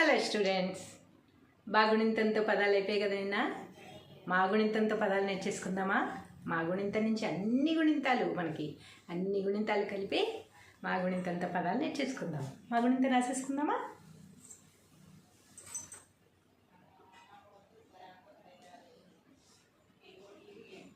Hello students బాగుణింతంతో పదాలు అయిపోయాయి కదా నిన్న? మా గుణింతంతో పదాలు నేర్చేసుకుందామా? మా గుణింతం నుంచి అన్ని గుణింతాలు మనకి అన్ని గుణింతాలు కలిపి మా గుణింతంతో పదాలు నేర్చేసుకుందాం. మాగుణింత రాసేసుకుందామా?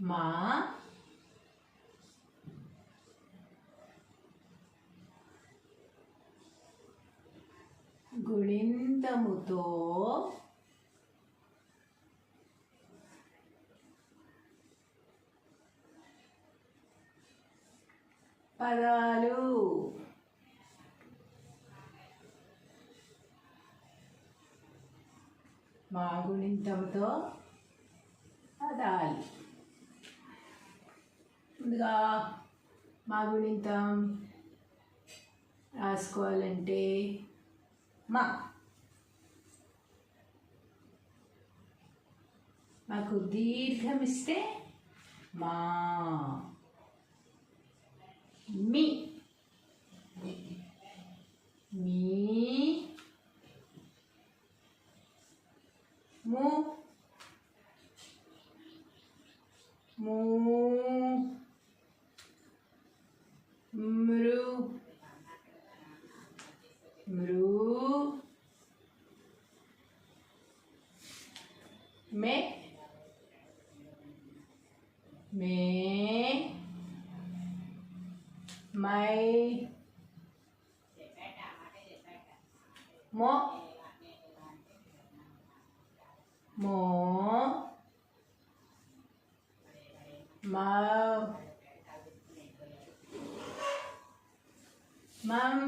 మా గుణింతముతో పదాలు మా గుణింతంతో పదాలు. ముందుగా మా గుణింతం రాసుకోవాలంటే మా. మాకు దీర్ఘం ఇస్తే మా. మీ ము ము మృ మృ మే మే మై మో మో మౌ మం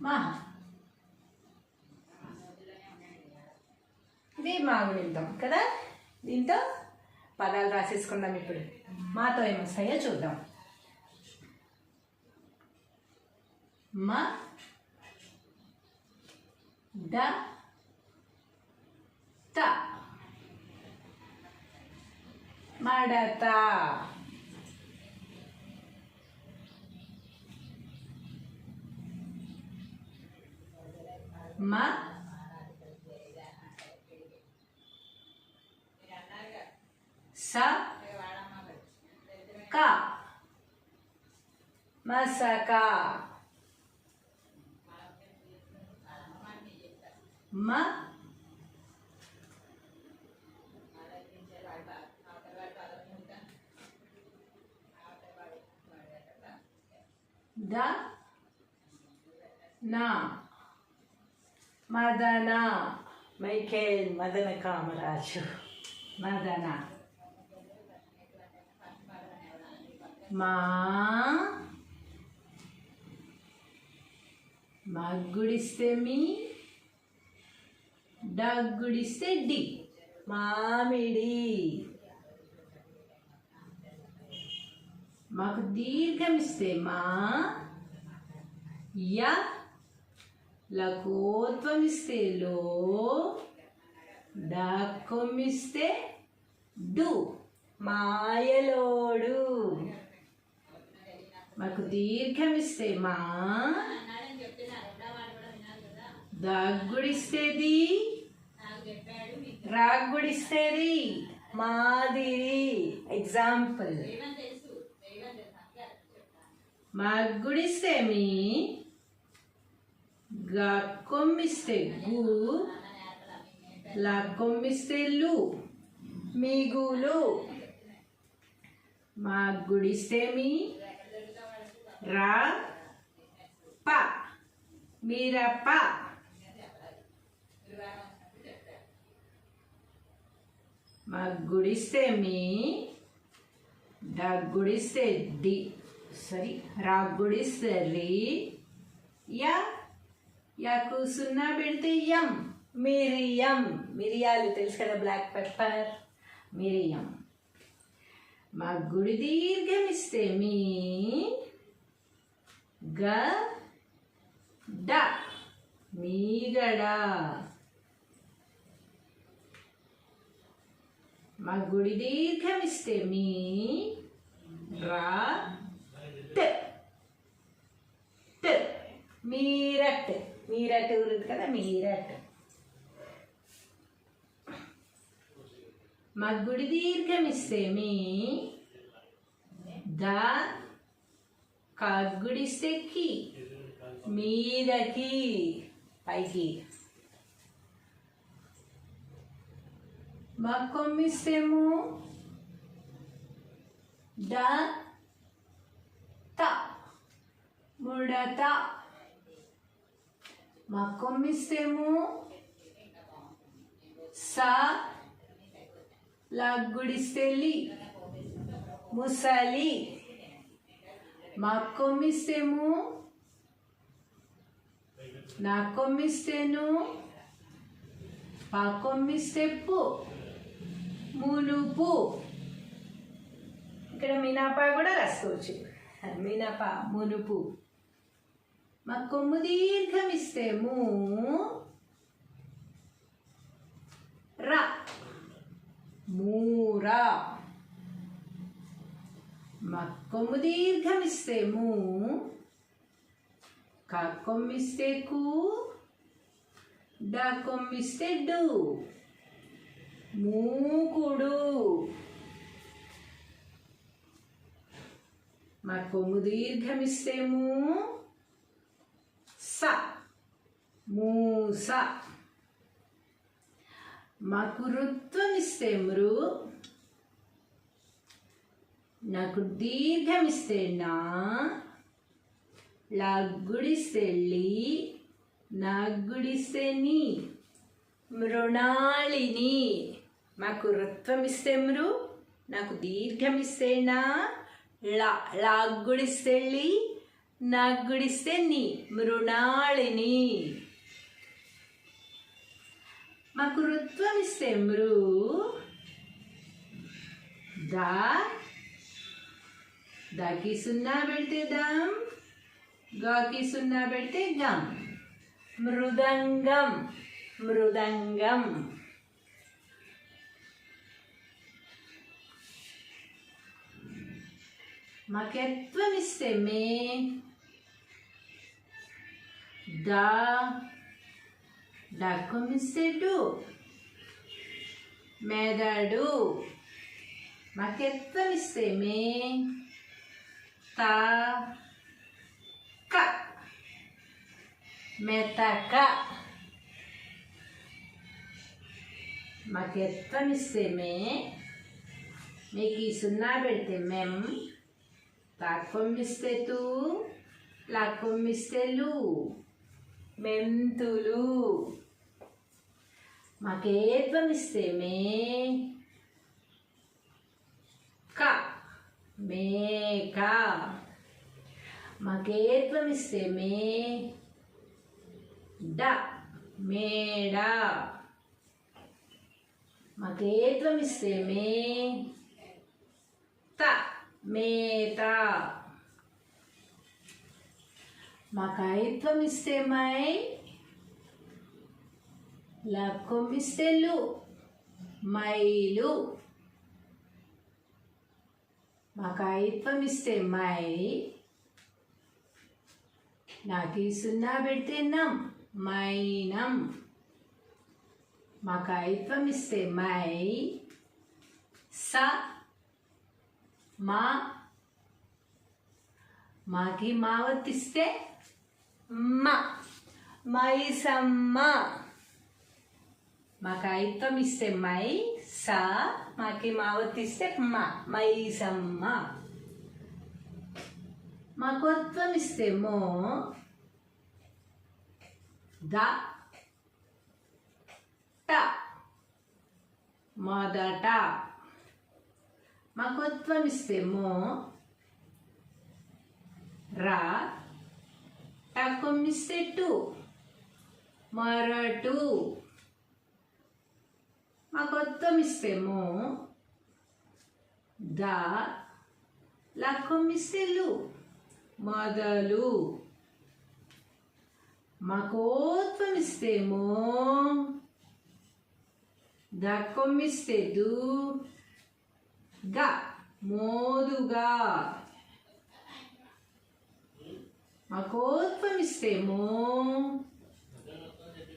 మా ఇది మా గుణిద్దాం కదా దీంతో పదాలు రాసేసుకుందాం ఇప్పుడు. మాతో ఏమొస్తాయో చూద్దాం. మ ద త. మడత. మ స క మసక మ? ద? నా. మదన. మైకేల్ మదన కామరాజు. మదన. మా? మగ్గుడిస్తే మీ డగ్గుడిస్తే డి. మామిడి. మాకు దీర్ఘం ఇస్తే మా య లకోత్వం ఇస్తే లో డక్కం డు. మాయలోడు. మాకు దీర్ఘం ఇస్తే మా దగ్గుడిస్తేది రాగుడిస్తేది? మాదిరి ఎగ్జాంపుల్. మగ్గుడిస్తే మీ గక్కొమ్మిస్తే గు లక్కొమ్మిస్తే లు మిగులు. మగ్గుడిస్తే మీ రా ప మీరప్ప. మగ్గుడిస్తే మీ దగ్గుడిస్తే డి సారీ రాగ్గుడిస్తే రి యా యాకు సున్నా పెడితే యం మిరియం మిరియాలు తెలుసు కదా బ్లాక్ పెప్పర్ మిరియం మగ్గుడి దీర్ఘమిస్తే మీ గ డ మీగడ మగ్గుడి దీర్ఘం ఇస్తే మీ రా ట్ ట్ మీరట్ మీరట్ ఊరుంది కదా మీరట్ మగ్గుడి దీర్ఘం ఇస్తే మీ ద కగ్గుడిస్తే కి మీదకి పైకి మక్కొమ్మిస్తేము డ త ముడత మక్కొమ్మిస్తేము స లగ్గుడిస్తే లి ముసలి మక్కొమ్మిస్తేము నాకొమ్మిస్తేను పాకొమ్మిస్తెప్పు మునుపు. ఇక్కడ మీనాపా కూడా రాసుకోవచ్చు. మీనాపా మునుపు. మా కొమ్ము దీర్ఘం ఇస్తే మూ. రా. మూరా. మా కొమ్ము దీర్ఘం ఇస్తే ము. కా కొమ్మిస్తే కు. డా కొమ్మిస్తే మూకుడు. మా కొమ్ము దీర్ఘమిస్తేము స. మూస. మాకు రుత్వం ఇస్తే మృ నాకు దీర్ఘమిస్తే నా లగ్గుడిస్తే లి నగ్గుడిస్తే నీ మృణాళిని. మాకు రుత్వం నాకు దీర్ఘమిస్తేనా లా లాగ్గుడిస్తే లి నగ్గుడిస్తే నీ మృణాళిని. మాకు రుత్వం మృ దా దాకి సున్నా పెడితే దాం గాకి సున్నా పెడితే గం మృదంగం మృదంగం. మకెత్వం ఇస్తే మే దా డక్కం డు మెదడు మకెత్వం ఇస్తే మే తా క మెతక మాకు మే మీకు ఈ సున్నా పెడితే మేము తాకొమ్మిస్తే తూ లాక్కొమ్మిస్తే లు మెంతులు మాకేత్వం మే క. మేక మాకేత్వం మే డ మేడ. మాకేత్వం మే త. మేత. మాకైత్వం ఇస్తే మై లక్కం లు మైలు. మాకైత్వం ఇస్తే మై నాకు సున్నా పెడితే మైనం. మాకు ఇస్తే మై స మా మాకి మావతిస్తే మా మైసమ్మ మాకు ఐత్వం ఇస్తే మై స మాకి మావత్తిస్తే మా మైసమ్మ మాకు ఒత్వం ఇస్తే మో ద ట. మొదట మగత్వం ఇస్తే మో రా టకొమ్మిస్తే టు మరటు మగత్వం ఇస్తే మో ద లక్కొమ్మిస్తే లు మొదలు మకోత్వం ఇస్తేమో దక్కొమ్మిస్తే దు గ మోదుగా మకోత్వం ఇస్తే మో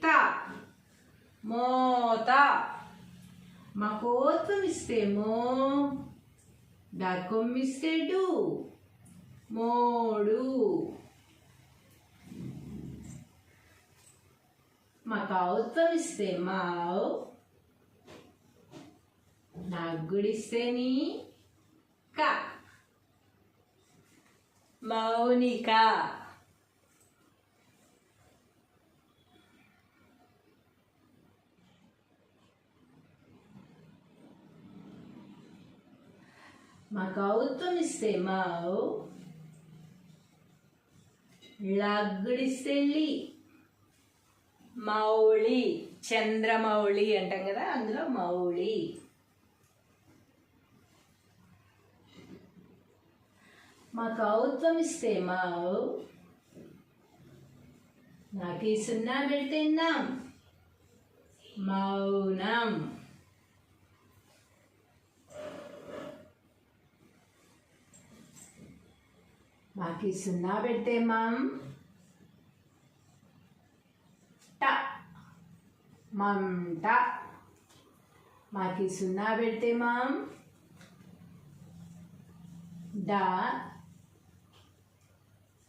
త మోత మకోత్వం ఇస్తే మో డకొమ్మిస్తే డు మోడు మకౌత్వం ఇస్తే మావ్ నగ్గుడిస్తే నీ క మౌనిక. మకౌత్వం ఇస్తే మావు లగ్గుడిస్తే లి మౌళి చంద్రమౌళి అంటాం కదా అందులో మౌళి. మాకు కౌత్వం ఇస్తే మావు. నాకు ఈ సున్నా పెడితే నాం మౌనం. మాకు సున్నా పెడితే మాం. ట. మంట మాకి సున్నా పెడితే మాం. డా.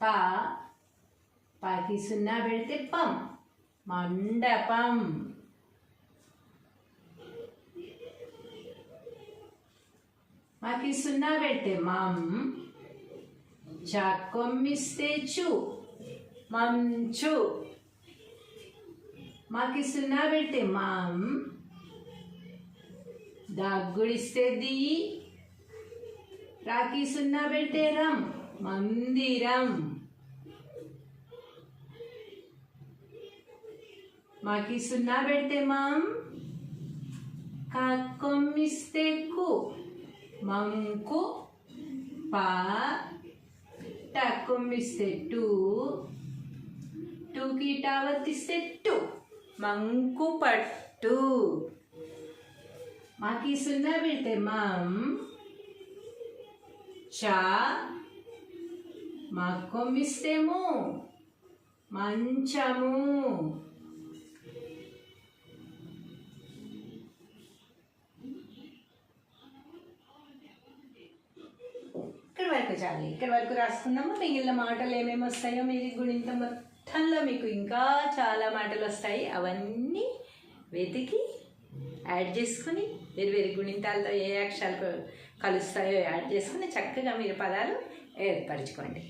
పా పాకి సున్నా పెడితే పం మండపం. మాకి సున్నా పెడితే మం చాకొమ్మిస్తే చు మంచు. మాకి సున్నా పెడితే మాం దాగుడిస్తే ది రాకి సున్నా పెడితే రం. మందిరం. మాకి సున్నా పెడితే మాం కక్కొమ్మిస్తే కు. మంకు. పా. టక్కొమ్మిస్తే టూ. టూకి టావర్తిస్తే టు. మంకు పట్టు. మాకి సున్నా పెడితే మాం చా. మక్కొమ్మిస్తేము మంచము. ఇక్కడ వరకు చాలు ఇక్కడ వరకు రాసుకున్నాము మిగిలిన మాటలు ఏమేమి వస్తాయో మీరు గుణింత మొత్తంలో మీకు ఇంకా చాలా మాటలు వస్తాయి. అవన్నీ వెతికి యాడ్ చేసుకుని వేరు వేరు గుణింతాలతో ఏ అక్షరాలు కలుస్తాయో యాడ్ చేసుకుని చక్కగా మీరు పదాలు ఏర్పరచుకోండి